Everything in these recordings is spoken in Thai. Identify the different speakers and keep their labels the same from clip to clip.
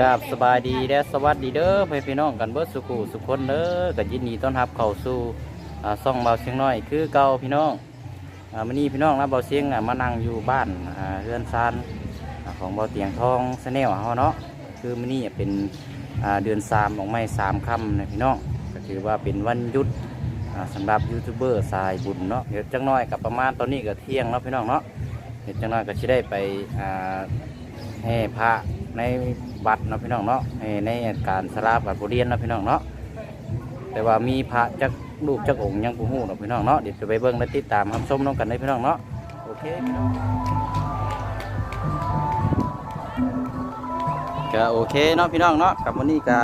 Speaker 1: กับสบายดีและสวัสดีเด้อเพื่อนพี่น้องกันเบิดสุขุสุขคนเด้อกันยินดีต้อนรับเข้าสู่อ่าซ่องเบาเสียงน้อยคือเก่าพี่น้องอ่ามื้อนี้พี่น้องนะเบาเสียงอะมานั่งอยู่บ้านอ่าเรือนซานอ่าของเบาเตียงทองสแนลเฮาเนาะคือมื้อนี้เป็นอ่าเดือน3ของไม้3ค่ำนะพี่น้องก็ถือว่าเป็นวันหยุดอ่าสำหรับยูทูบเบอร์สายบุญเนาะเดี๋ยวจังน้อยกับประมาณตอนนี้ก็เที่ยงแล้วพี่น้องเนาะเดี๋ยวจังน้อยก็สิได้ไปอ่า ให้พระในวัดเนาะพี่น้องเนาะให้ในการสลาบัตรบทเรียนเนาะพี่น้องเนาะแต่ว่ามีพระจักลูกจักองค์ยังกูฮู้เนาะพี่น้องเนาะเดี๋ยวจะไปเบิ่งและติดตามรับชมน้องกันได้พี่น้องเนาะโอเคพี่น้องก็โอเคเนาะพี่น้องเนาะกับวันนี้ก็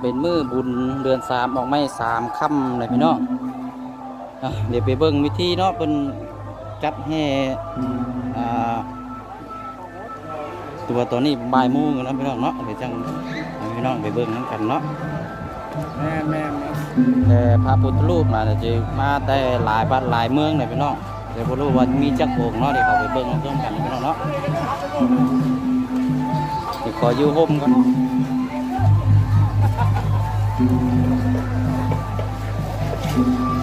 Speaker 1: เป็นมือบุญเดือนสามออกไม่สามค่ำเลยพี่น้องเดี๋ยวไปเบิ่งวิธีเนาะเป็นจัดให้อ่า ตัวตอนนี้บ่ายโมงแล้วนะพี่น้องเนาะเดี๋ยวจังให้พี่น้องไปเบิ่งน้ำกันเนาะ
Speaker 2: แม่แม่แม่
Speaker 1: แต่พระพุทธรูปนะจะมาแต่หลายบ้านหลายเมืองเลยพี่น้องแต่บ่รู้ว่ามีจักโองค์เนาะเดี๋ยวเขาไปเบิ่งน้ำกันพี่น้องเนาะเดี๋ยวขออยู่ห่มก่อนอ่า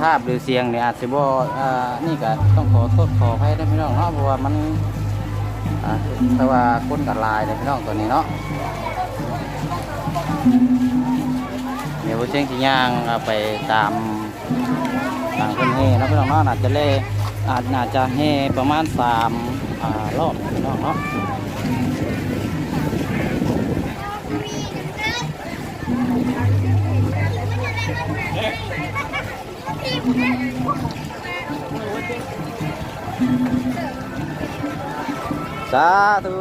Speaker 1: ภาพหรือเสียงเนี่ยอาจจะบ่อ่านี่ก็ต้องขอโทษขออภัยนะพี่น้องเนาะเพราะว่ามันแต่ว่าคนกับลายเลยพี่น้องตัวนี้เนาะเดี๋ยวเชียงที่ย่างไปตามทางเพื่อนเฮนะพี่น้องเนาะอาจจะเล่อาจจะเฮประมาณสามรอบพี่น้องเนาะ สาธุ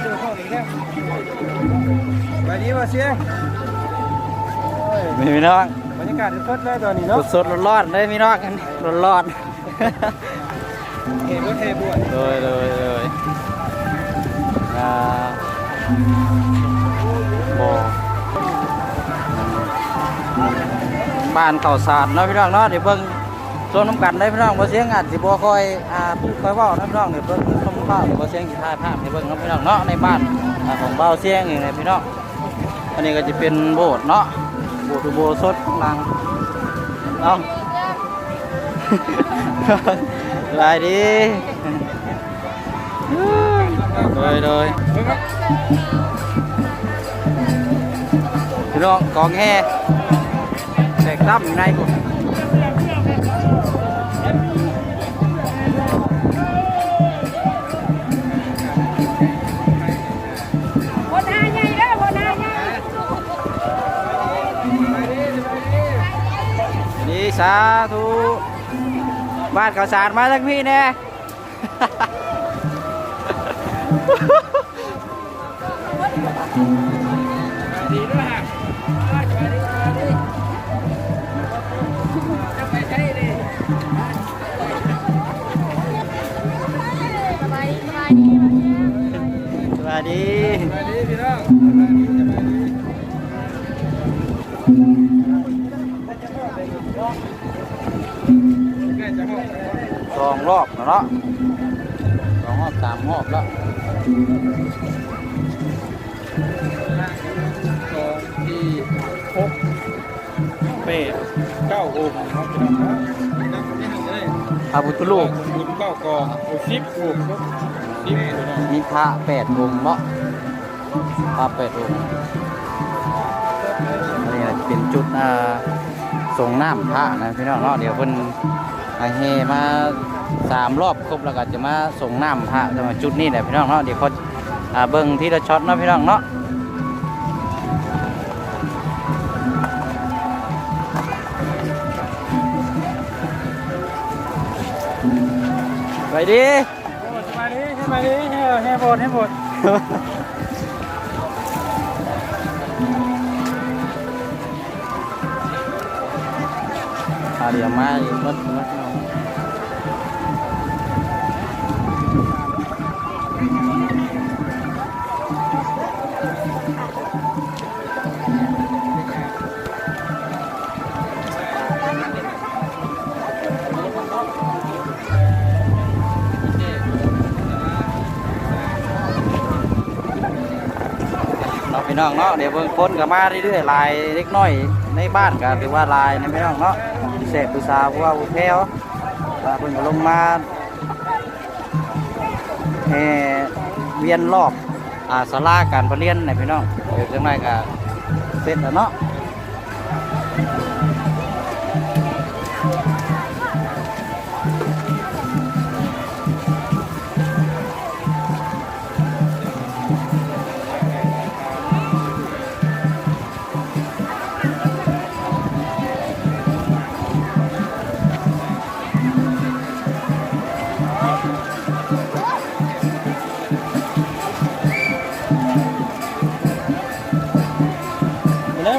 Speaker 2: เจอพ่ออีกแล้วสวัสดีว่าเสียงโอ้ย
Speaker 1: มีพี่น้อง
Speaker 2: บรรยากาศสดเลยตอนนี้เนาะ
Speaker 1: สดๆร้อนๆเลยพี่น้องร้อน
Speaker 2: เห็นรถเทบวน
Speaker 1: ๆโดยโดยโดยอ่าบ่ บ้านเข่าสารเนาะพี่น้องเนาะเดี๋ยวเบิ่งส่วนน้ำกันได้พี่น้องบ่เสียงอาจสิบ่ค่อยอ่าพูดค่อยเว้านะพี่น้องเดี๋ยวเบิ่งชมภาพบ่เสียงสิถ่ายภาพให้เบิ่งเนาะพี่น้องเนาะในบ้านของเบาเสียงนี่นะพี่น้องอันนี้ก็จะเป็นโบสถ์เนาะโบสถ์อุโบสถข้างหลังเนาะลายดีโดยโดยพี่น้องกองแห่ แตกตั้มอยู่ในผม
Speaker 3: บนหาใหญ่เด้อบนหาใหญ่
Speaker 1: ดีสาธุบ้านข้าวสารมาทั้งพี่แน่
Speaker 2: ดีด้วย
Speaker 3: ดีส
Speaker 1: วัสดี
Speaker 2: พี่น้องสวัสดีสวัสดีใกล้จะหมดแล้ว
Speaker 1: สองรอบแล้วเนาะสองรอบสามรอบแล้ว
Speaker 2: สองที่หกแปดเก้าองค์ครับพี่น้อง
Speaker 1: พระพุทธรูป
Speaker 2: บุญเก้ากองโอ้สิบองค์ครับสิบพี่น้อง
Speaker 1: มีพระแปดองค์เนาะพระแปดองค์อันนี้จะเป็นจุดอ่าส่งน้ำพระนะพี่น้องเนาะเดี๋ยวเพิ่นให้เฮมาสามรอบครบแล้วก็จะมาส่งน้ำพระจะมาจุดนี้แหละพี่น้องเนาะเดี๋ยวเขาอ่าเบิ่งที่ละช็อตเนาะพี่น้องเนาะ ไปดิ
Speaker 2: สบายดีสบายดีให้ให้บดให้บด
Speaker 1: อาเดี๋ยวมาอีกมัดมัด พี่น้องเนาะเดี๋ยวเบิ่งคนก็มาเรื่อยๆลายเล็กน้อยในบ้านก็ถือว่าลายนพี่น้องเนาะพิเศษผู้สาะว่าอุ้แพ้วว่าเพิ่นก็ลงมาแห่เวียนรอบอ่าสาลาการประเรียนในพี่น้องเดี๋ยวจังไรก็เสร็จแล้วเนาะ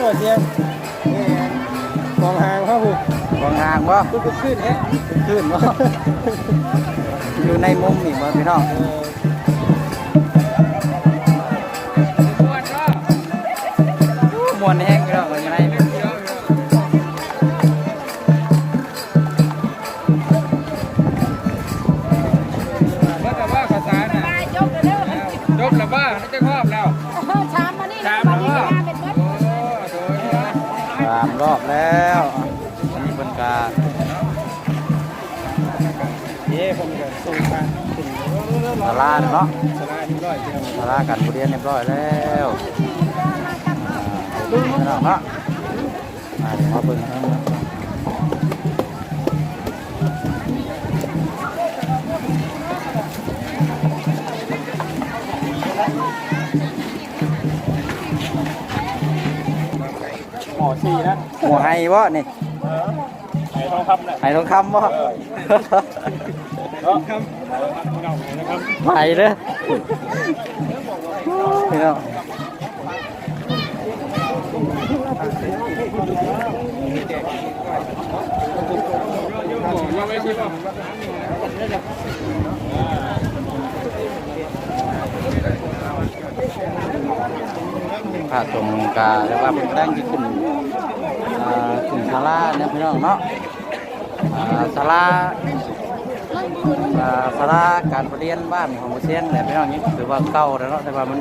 Speaker 2: บ่เสียงกองหางครับผม
Speaker 1: กองงางบ่
Speaker 2: ก็ขึ้นฮะ
Speaker 1: ขึ้นบ่อยู่ในมุมนี่บ่พี่น้อง
Speaker 3: เนาะ
Speaker 1: สลา
Speaker 2: ที่
Speaker 1: ร้
Speaker 2: อยเดียว
Speaker 1: สารากันผู้เรียนเรียบร้อยแล้วอ่าพี่น้องเนาะอ่าเดี๋ยวมาเบิ่งให้นะ
Speaker 2: หมอชีนะ
Speaker 1: หมู่ไฮบ่นี่
Speaker 2: ไอ้ทองคำน่ะ
Speaker 1: ไฮทองคำบ่
Speaker 2: ทองคำเรานะ
Speaker 1: ไปเด้อพี่น้อง
Speaker 2: ยังไม่ชิมอะ
Speaker 1: พระสงฆ์กาเรียกว่าเพิ่นตั้งที่ขึ้นอ่าขึ้นศาลาเนี่ยพี่น้องเนาะอ่าศาลาอ่า สาราการประเรียนบ้านของผู้เชียงแต่พี่น้องนี่ถือว่าเก่าแล้วเนาะแต่ว่ามัน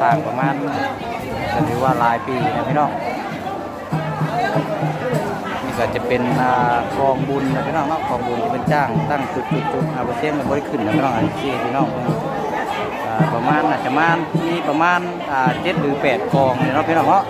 Speaker 1: สร้างประมาณถือว่าหลายปีนะพี่น้องนี่ก็จะเป็นกองบุญนะพี่น้องเนาะกองบุญที่เป็นจ้างตั้งจุดจุดจุดอาเชียงมันบ่ได้ขึ้นนะพี่น้องอันที่พี่น้องประมาณน่าจะประมาณมีประมาณเจ็ดหรือแปดกองเนี่ยเนาะพี่น้องเนาะ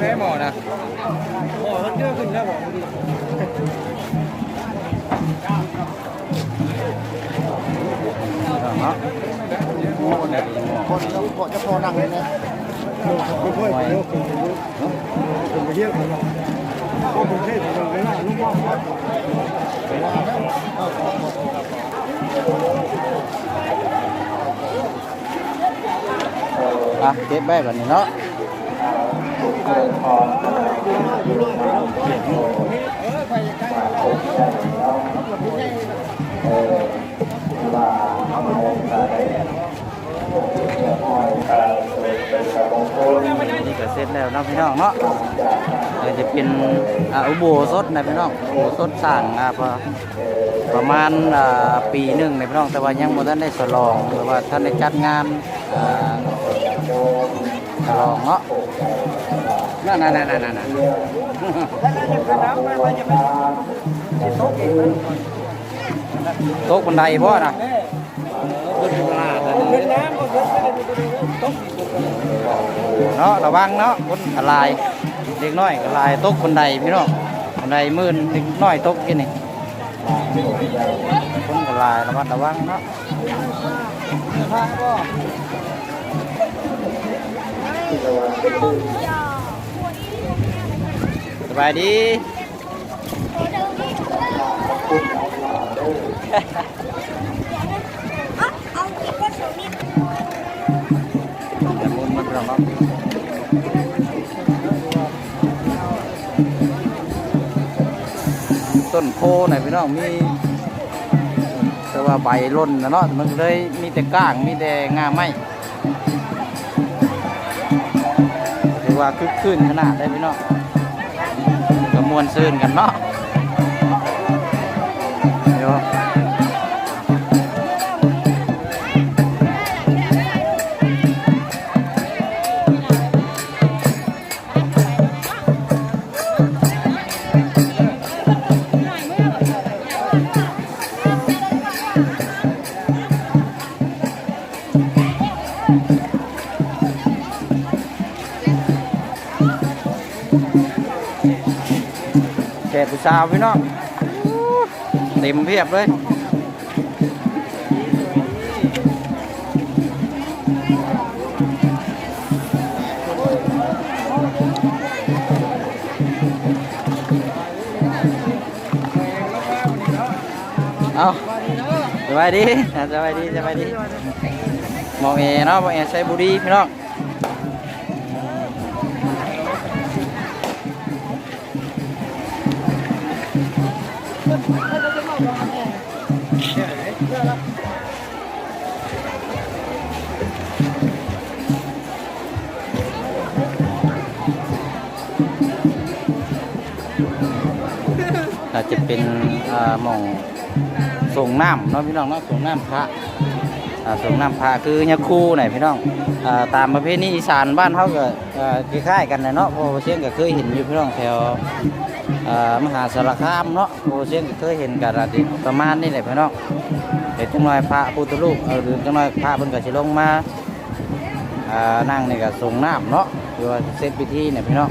Speaker 2: ได้หมอนะหมอมันเยอะขึ้นแล้วบอกดิ
Speaker 1: พี่น้องเนาะ อะ
Speaker 4: เก็
Speaker 1: บไว้แบบนี้เนาะนี่ก็เสร็จแล้วเนาะพี่น้องเนาะเดี๋ยจะเป็นอุโบสถนะพี่น้องอุโบสถสร้างอ่าประประมาณปีหนึ่งนะพี่น้องแต่ว่ายังบ่ทันได้ฉลองหรือว่าท่านได้จัดงานอ ลองเนาะนั่นนั่นนั่นนั่นนั่นโต๊ะบันไดพ่อนะ
Speaker 2: เนาะ
Speaker 1: ระวังเนาะคนกระลายเด็กน้อยกระลายตกบันไดพี่น้องอันใดมื่นนิดน้อยตกกินนี่คนก็หลายระมัดระวังเนาะ สบายดีแต่มุมมันราเนาต้นโพไหนพี่น้องมีแต่ว่าใบร่นนะเนาะมันเลยมีแต่ก้างมีแต่งาไม้ ว่าคึกคืนขนาดได้พี่น้องก็มวนซื่นกันเนาะ สาวพี่น้องเต็มเพียบเลยเอาสบายดีสบายดีสบายดีมองเอเนาะมองเอใช้บุรีพี่น้องาจจะเป็นหม่องส่งน้ำเนาะพี่น้องเนาะส่งน้ำพระส่งน้ำพระคือยาคูไหนพี่น้องตามประเพณีอีสานบ้านเขาก็คล้ายๆกันนะเนาะเพราะเชียงก็เคยเห็นอยู่พี่น้องแถวมหาสารคามเนาะเพราะเชียงก็เคยเห็นกันประมาณนี้แหละพี่น้องเดี๋ยวจังน่อยพระพุทธรูปหรือจังน่อยพระเพิ่นก็สิลงมาอ่านั่งนี่ก็ส่งน้ำเนาะคือว่าเสร็จพิธีเนี่ยพี่น้อง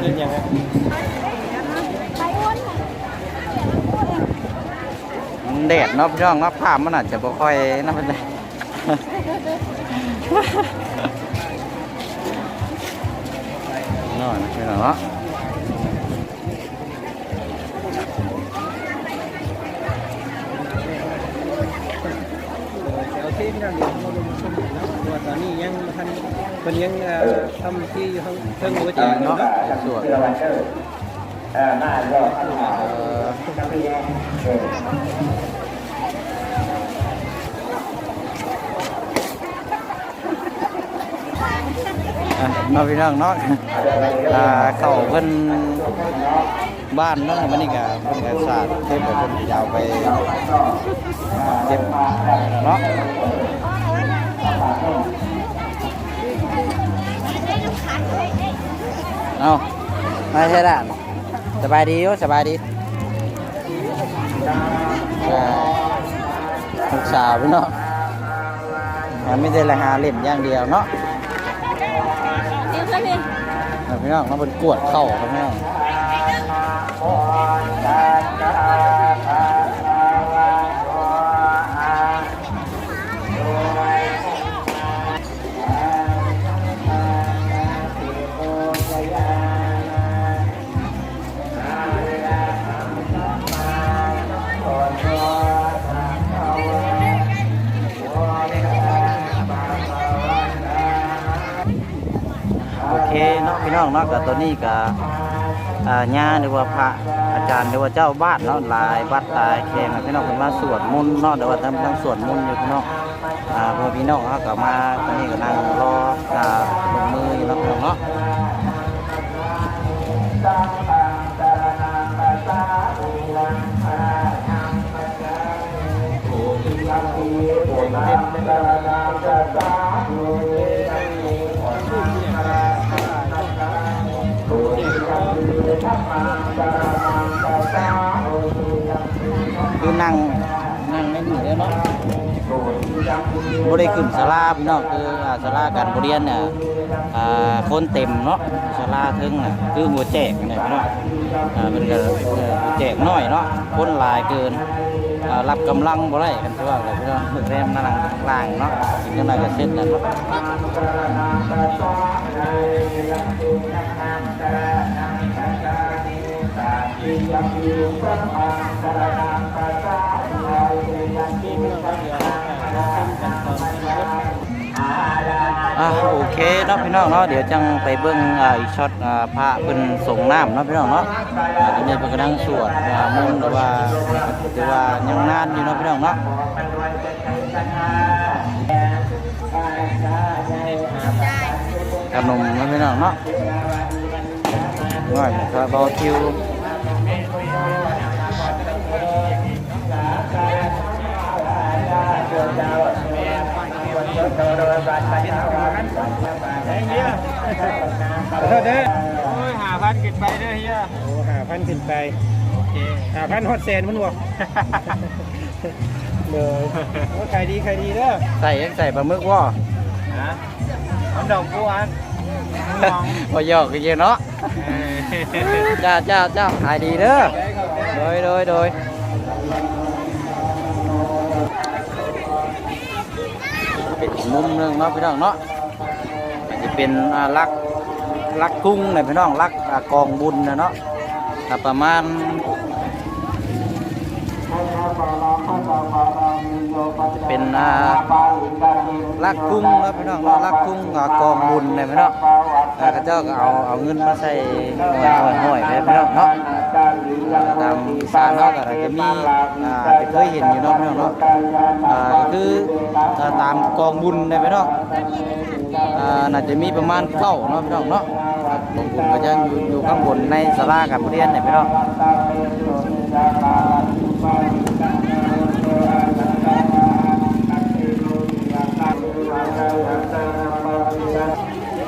Speaker 2: เล่นยังไง
Speaker 1: มัน แดดเนาะพี่น้องเนาะภาพมันอาจจะบ่ค่อยนั่นเป็นไรน้อยนะพี่น้องเนาะ
Speaker 2: โอเคพี่น้องเดี๋ยวเราลงชมนะว่าตอนนี้ยังทันเป็นยังเอ่อทำที่อยู่ข้างเทิงหัวใจ
Speaker 1: เนาะ
Speaker 2: เนาะ
Speaker 1: สวดเออ เนาพี่น้องเนาะเข้าเพิ่นบ้านเนาะมันนี่ก็เพิ่นก็สาดเทพเพิ่นยาวไปเจ็บเนาะเอาไม่ใช่ด่านสบายดีโยสบายดีลูกสาวพี่เนาะไม่ได้ละหาเล่นอย่างเดียวเนาะ
Speaker 3: นี่ค่ะนี่
Speaker 1: อ่า พี่น้องเราเป็นกวดเข้าพี่น้อง เคเนาะพี่น้องเนาะกับตัวนี้กับอ่าญาหรือว่าพระอาจารย์หรือว่าเจ้าบ้านเนาะลายวัดหลายแข่งพี่น้องเป็นมาสวดมนต์เนาะเดี๋ยวว่าทำทั้งสวดมนต์อยู่พี่น้องอ่าพอพี่น้องเขาก็มาตอนนี้ก็นั่งรออ่าลงมืออยู่เนาะพี่น้องเนาะ คือนั่งนั่งไม่หนีแล้วเนาะบ่ได้ขึ้นศาลาพี่น้องคืออ่าศาลาการเรียนเนี่ยคนเต็มเนาะศาลาถึงน่ะคือหัวแจกเนี่ยพี่น้องอ่ามันก็แจกน้อยเนาะคนหลายเกินรับกำลังบ่ได้กันทั่วเลยพี่น้องมึกแรมนั่งล่างเนาะถึงจังไดก็เสร็จแล้ว เนาะอะโอเคเนาะพี่น้องเนาะเดี๋ยวจังไปเบิ่งอ่าอีกช็อตอ่าพระเพิ่นส่งน้ำเนาะพี่น้องเนาะอ่าตอนนี้เพิ่นกำลังสวดอ่ามนต์หรือว่าหรือว่ายังนานอยู่เนาะพี่น้องเนาะขนมเนาะพี่น้องเนาะง่อยคราบาวคิว
Speaker 2: เฮียเด้อโอ้ยหาพันขึ้นไปเด้อเฮียโอ้หาพันขึ้นไปโอเคหาพันฮอดแสนมันบ่เลยโอ้ขายดีขายดีเด้อ
Speaker 1: ใส่ยังใส่ปลาหมึกว่
Speaker 2: ฮะมันดอกบัวอันมอง
Speaker 1: พอยอกกันเยอะเนาะจ้าจ้าจ้าขายดีเด้อโดยโดยโดย มุมหนึงเนาะพี่น้องเนาะมันจะเป็นอ่าลักลักกุ้งเลยพี่น้องลักอ่ากองบุญนะเนาะถ้าประมาณ เป็นอ่าลักกุ้งแล้วพี่น้องเนาะลักกุ้งอ่ากองบุญเลยพี่น้องอ่าเขาเจ้าก็เอาเอาเงินมาใส่หน่อยหน่อยๆไปพี่น้องเนาะ ตามสานเนาะก็อาจจะมีอ่าจะเคยเห็นอยู่เนาะพี่น้องเนาะอ่าก็คืออ่าตามกองบุญเลยพี่น้องอ่าน่าจะมีประมาณเก้าเนาะพี่น้องเนาะอ่ากองบุญก็จะอยู่อยู่ข้างบนในศาลากับเรียนเนี่ยพี่น้อง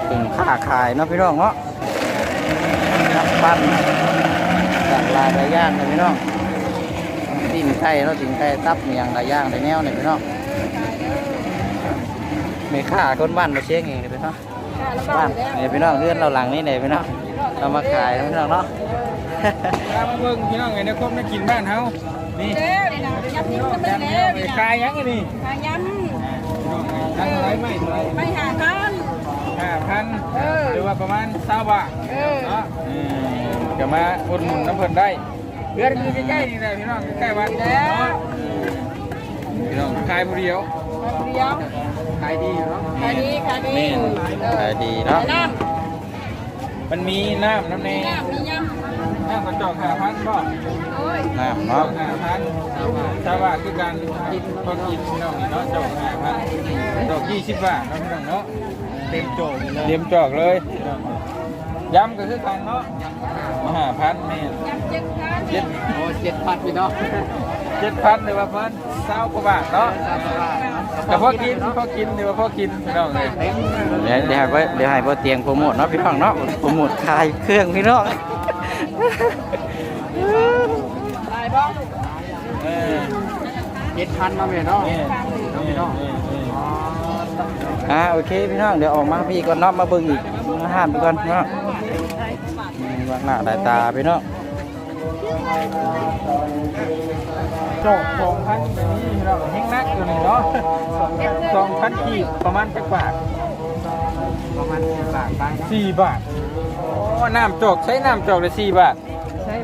Speaker 1: เป็นค้าขายเนาะพี่น้องเนาะนับปั้นากลายหลายอย่างเลยพี่น้องติ่งไก่เนาะติ่งไก่ตับมีอย่างหลายอย่างหลายแนวเลยพี่น้องไม่ค่าคนบ้านมาเช็คเองเลยพี่น้อง
Speaker 3: ค่ะแล้วบ้า
Speaker 1: บ้านน
Speaker 3: แล้ว
Speaker 1: เนี่ยพี่น้องเลื่อนเราหลังนี่เลยพี่น้องเรามาขายเนาะพี่น้องเนาะ
Speaker 2: มาเบิ่งพี่น้องไงเนี่ยครบนักกินบ้านเฮานี่
Speaker 3: แล้วนี่นะยับยิ้มกันไปแล้วนี่นะ
Speaker 2: ขายยังไงนี่
Speaker 3: หายัน
Speaker 2: ทั้งไรไม่เท่าไร
Speaker 3: ไม่หากัน
Speaker 2: ห้าพัน
Speaker 3: เออ
Speaker 2: หรือว่าประมาณเศร้าบาท
Speaker 3: เออ
Speaker 2: เนาะ ก็มาอุดหนุนน้ำเพิ่นได้เพื่อนคือใกล้ๆนี่แหละพี่น้องใกล้ๆวัด
Speaker 3: แล้ว
Speaker 2: เนาะพี่น้องขายผู้เดียว
Speaker 3: เดียว
Speaker 2: ขายดีเนาะ
Speaker 3: ขายดีขายดีเออ
Speaker 1: ขายดีเนาะ
Speaker 3: น้
Speaker 2: มันมีน้ำน้ำในำ
Speaker 3: น้ำมีย
Speaker 2: น้ำกระจอกห้าพันก็ำ
Speaker 3: โอ้ย
Speaker 1: น้ำเนาะ
Speaker 2: ห้าพันชาวบ้านคือการกินพอกินพี่น้องนี่เนาะจอกห้าพันดอกยี่สิบบาทเนาะพี่น้องเนาะเต็มจอกเลยเต็มจอกเลยย้ำก็คือกันเนาะ ห้าพันแม่น
Speaker 3: ยับเจ็ดพัน
Speaker 2: เจ็ดโอ้เจ็ดพันพี่น้องเจ็ดพันหรือว่าเพิ่นเศร้ากว่าบาทเนาะแต่พอกินพอกินหรือว่าพอกินพี่น้องเลย
Speaker 1: เดี๋ยวเดี๋ยวให้ไว้เดี๋ยวให้พ่อเตียงโปรโมทเนาะพี่น้องเนาะโปรโมทขายเครื่องพี่น้อง
Speaker 3: ลายบ้อง
Speaker 2: เออ
Speaker 4: เจ็ดพันมาเมเนาะ
Speaker 2: นี่นี่เนาะ
Speaker 1: อ่าโอเคพี่น้องเดี๋ยวออกมาพี่ก่อนเนาะมาเบิ่งอีกอาหารไปก่อนพี่น้ องอืมว่าหน้าได้ตาพี่น้อง
Speaker 2: จอกสองพันแบบนี้พี่น้องแห้งนักอยู่นี่เนาะสองพันกีบประมาณจักบาท
Speaker 4: ประมาณสิบบาทไป
Speaker 2: สี่บาทโอ้น้ำจอกใช้น้ำจอกเลยสี่บาท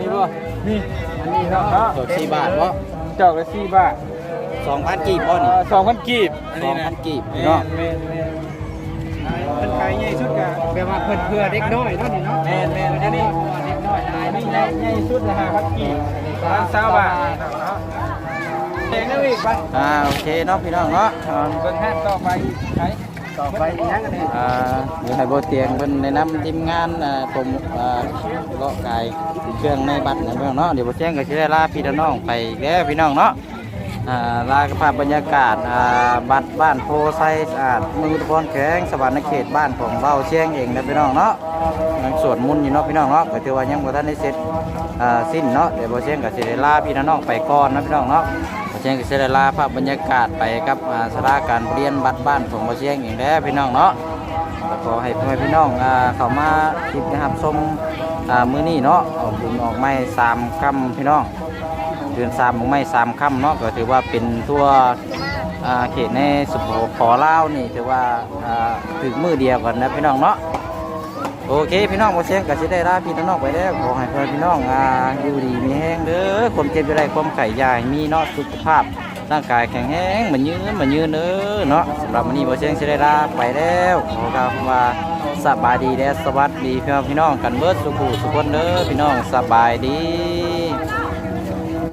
Speaker 2: นี่บ่นี่อันนี้เนาะเนาะ
Speaker 1: ตัวสี่บาทวะ
Speaker 2: จอกเลยสี่บาท
Speaker 1: สองพันกี่ป้อน
Speaker 2: สองพันกีบอันนี้นะ
Speaker 1: 2,000กีบ
Speaker 2: แม่
Speaker 1: เนาะ
Speaker 2: นแม่นแม่น เป็นขายใหญ่สุดกะ
Speaker 4: แปลว่าเพิ่อนเพื่อเด็กน้อยเนานี่เนาะ
Speaker 2: แม่นแม่นอันนี้
Speaker 4: เด็กน้อยลาย
Speaker 2: นี่ใหญ่ใหญ่สุดนะฮะพันกีบประมาณสาบาทเนาะเองนะอีกไป
Speaker 1: อ่าโอเคเนาะพี่น้องเนาะ
Speaker 2: เบิ่งห้างต่อไปใช้
Speaker 4: ต่อไปยังกัน
Speaker 1: อ่าเดี๋ยวให้พ่อเตียงเพิ่นแนะนำทีมงานอ่าผมอ่าเลาะไกายเครื่องในบัตรนะพี่น้องเนาะเดี๋ยวพ่อเตียงก็จะได้ลาพี่น้องไปแล้วพี่น้องเนาะ ลากระภาพบรรยากาศบัตรบ้านโพไซสะอาดมืออุทุพรแข็งสวรรค์เขตบ้านของเบ้าเชียงเองนะพี่น้องเนาะยังสวดมนอยู่เนาะพี่น้องเนาะก็ถือว่ายังบ่ทันได้เสร็จสิ้นเนาะเดี๋ยวบ่เชียงก็สิได้ลาพี่น้องไปก่อนนะพี่น้องเนาะขบ่เชียงก็สิได้ลาภาพบรรยากาศไปกับอ่าสถาการเรียนบัดบ้านของเบ่เชียงเอีกแล้วพี่น้องเนาะก็ขอให้พ่อแม่พี่น้องเข้ามาติดนะครับชมมือนี้เนาะออกบุญออกไม้สามคำพี่น้อง เดือนสามของไม่สามค่ำเนาะก็ถือว่าเป็นตัวอ่าเขตในสุโขขอลานี่ถือว่าถึงมือเดียวกันนะพี่น้องเนาะโอเคพี่น้องโมเสียงก็จะได้ลาพี่น้องไปแล้วขอให้พ่อพี่น้องอยู่ดีมีแห้งเด้อคนเจ็บจะได้ความไข่ยายมีเนาะสุขภาพร่างกายแข็งแรงเหมือนยืนเหมือนยืนเด้อเนาะสำหรับวันนี้โมเสียงจะได้ลาไปแล้วขอกล่าวคำว่าสบายดีและสวัสดีพี่น้องพี่น้องกันเบิดสุขุสุขคนเด้อพี่น้องสบายดี